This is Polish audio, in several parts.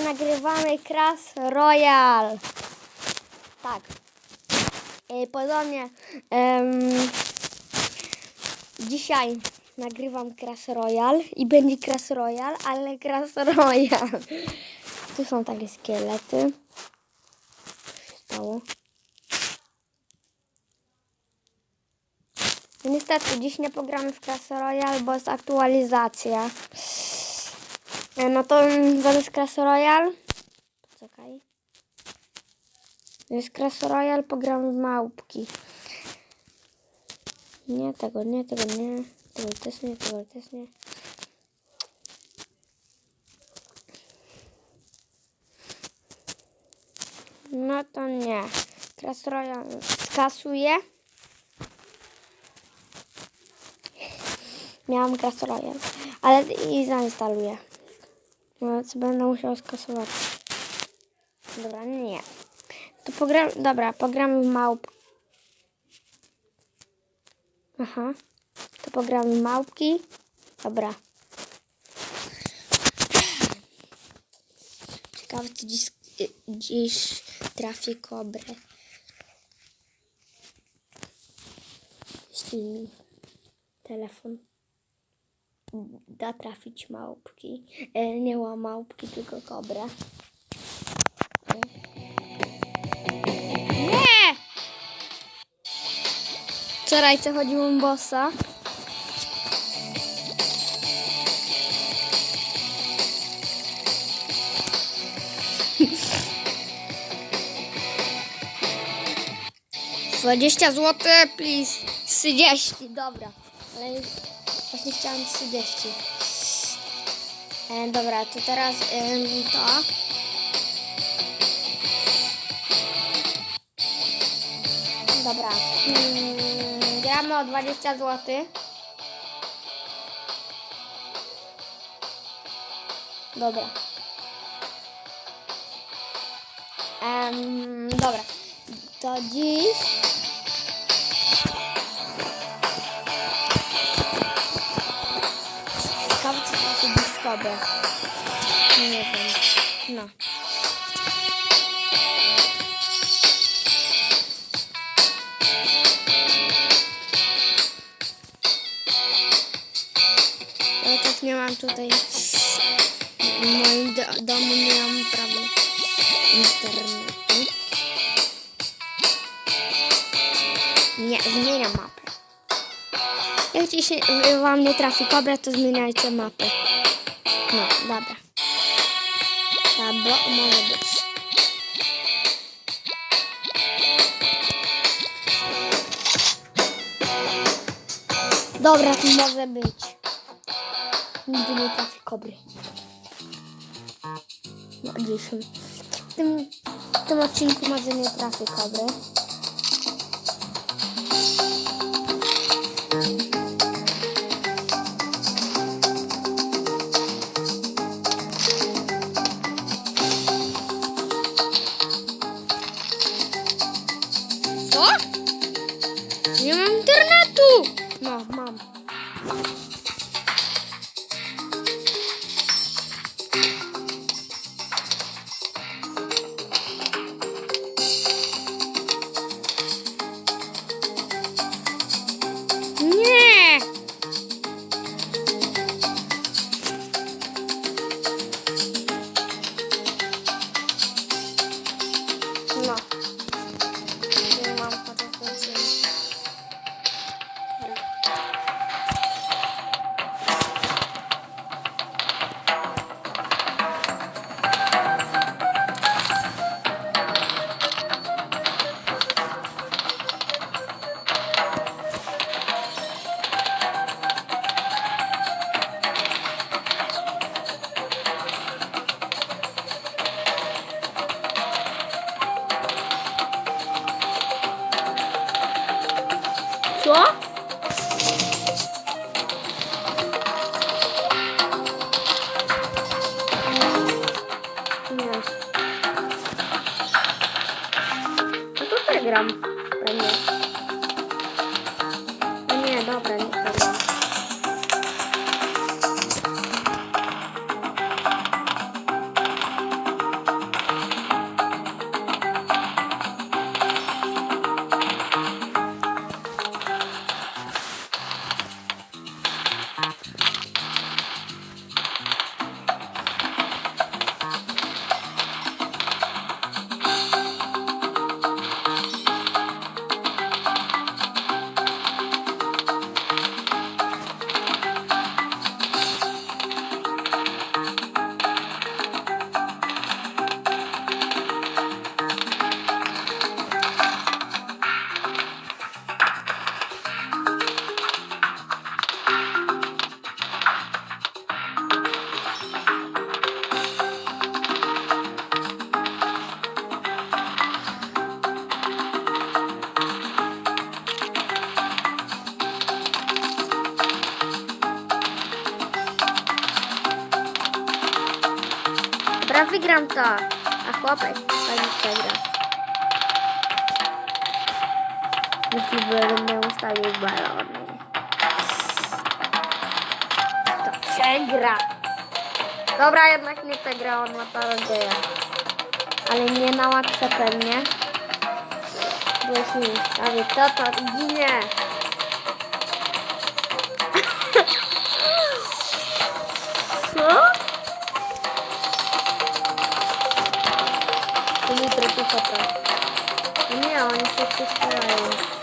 dzisiaj nagrywamy Crash Royale. Tak. E, Podobnie. em, dzisiaj nagrywam Crash Royale i będzie Crash Royale, ale Crash Royale. Tu są takie szkielety. Stało? No Niestety, dziś nie pogramy w Clash Royale, bo jest aktualizacja. E, No to zamiast Clash Royale... Poczekaj. Zamiast Clash Royale pogramy w małpki. Nie, tego nie, tego nie. Tego też nie, tego też nie. No to nie. Clash Royale skasuję. Miałam Clash Royale, ale i zainstaluję. No, będę musiał skasować. Dobra, nie. To pogram... Dobra, pogramy w małp. Aha. To pogramy w małpki. Dobra. Ciekawe, czy dziś, dziś trafię kobrę. Jeśli mi telefon da trafić małpki. E, nie małpki, tylko kobrę. Nie! Wczoraj co chodziłem bossa. Dwadzieścia zł, please. Trzydzieści, dobra. Ale właśnie chciałam trzydzieści. E, dobra, to teraz to. Dobra. Mm, gramy o 20 zł. Dobra. Em, dobra. To dziś. Dziś kobiet. Nie wiem. No. Ja też nie mam tutaj w moim do domu nie mam prawie internetu. Nie, zmieniam mapę. Jak ci się wam nie trafi kobra, to zmieniajcie mapę. No, dobra. Dobra, może być. Dobra, to może być. Nigdy nie trafi kobry. No, dzisiaj. W tym, w tym odcinku może nie trafi kobry. Co? Nie. No to telegram. Wygram to. A chłopek pani przegra. Jeśli będę ustawił balony. To przegra. Dobra, jednak nie przegra, on ma czarodzieja. Ale nie na łatwe pewnie. Bo jeśli ustawię to, to ginie. Mi trochę chota. Nie, oni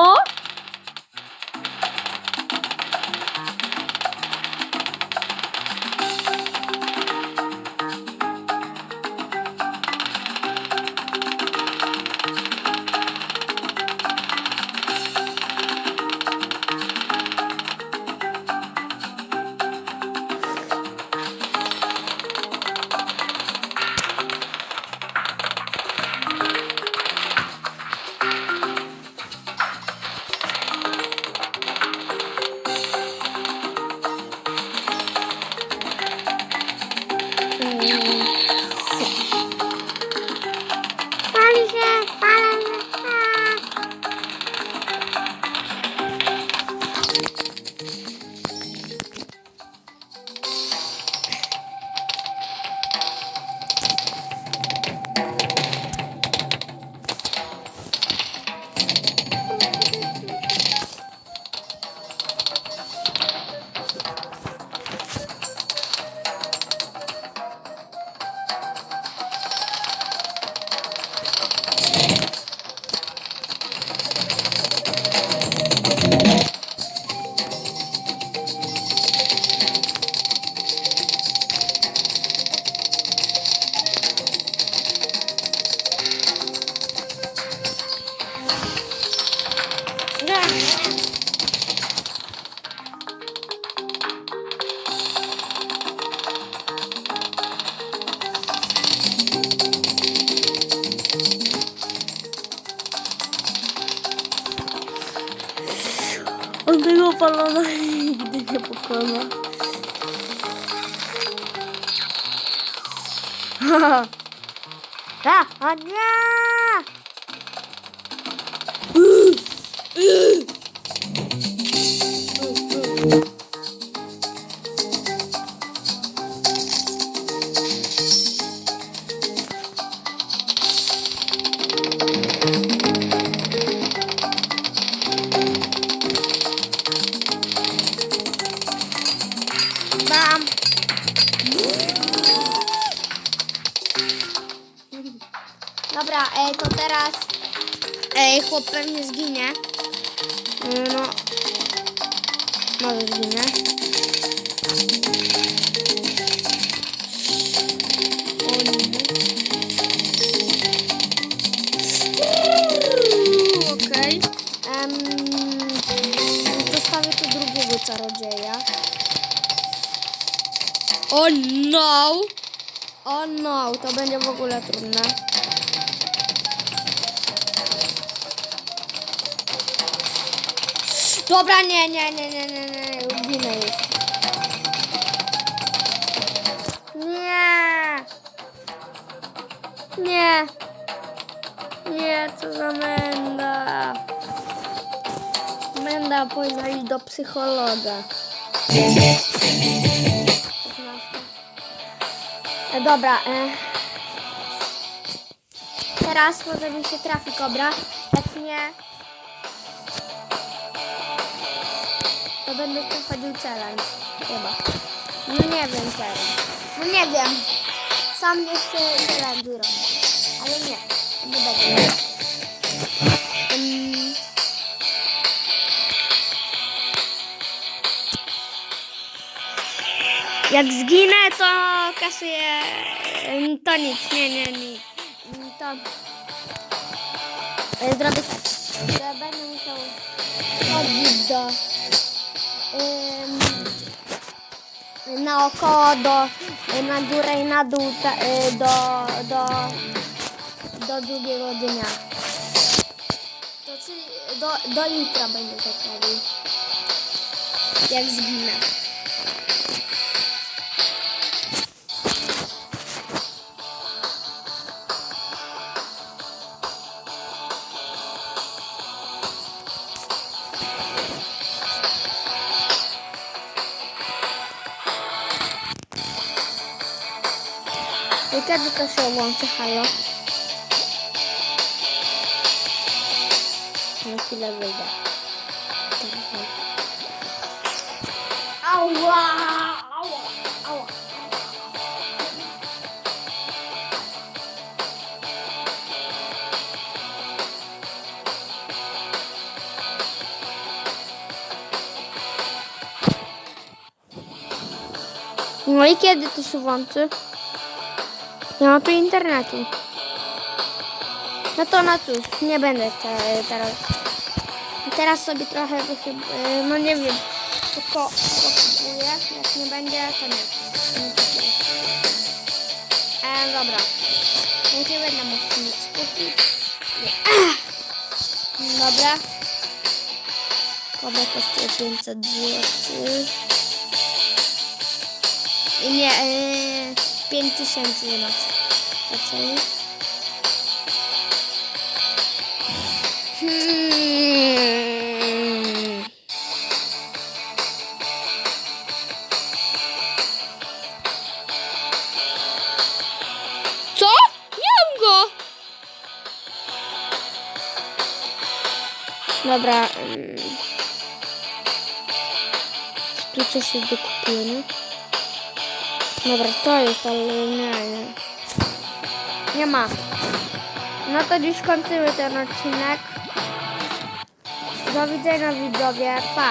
Co? On tego palona nigdy nie pokona. E, chłop pewnie zginie. E, no, może zginie. Okej. Em, Zostawię tu drugiego czarodzieja. O no! O no, to będzie w ogóle trudne. Dobra, nie, nie, nie, nie, nie, nie, ginę już. Nie! Nie! Nie, co za menda. Menda powinna iść do psychologa. E, dobra. E. Teraz może mi się trafi kobra. Jak nie, to będę przechodził challenge. Chyba. No nie wiem challenge. No nie wiem. Sam nie chcę challenge robić. Ale nie. Nie będę. Mm. Jak zginę, to kasuję. To nic, nie, nie, nie. To. e, Zrobię tak. że Będę musiał chodzić do. Naokoło do, na górę i na dół ta, y, do, do, do drugiego dnia. To czyli do, do jutra będę tak robił. Jak zginę. I kiedy to się łączy, halo? Na chwilę wyjdę. Teraz wyjdę. Ała! Ała! Ała! No i kiedy to się włączy? Nie ma tu internetu. No to na cóż, nie będę te, teraz. Teraz sobie trochę wychyb, y, no nie wiem, tylko pokupuję. Jak nie będzie, to nie. E, dobra. Nie będę mógł nic kupić. Nie. Dobra. Kobra kosztuje 500 zł. Nie, yy, 5000 nie. Hmm. Co? Mam go! Dobra. Tu coś jest. Dobra, to jest, ale nie. Nie ma. No to dziś kończymy ten odcinek. Do widzenia widzowie. Pa.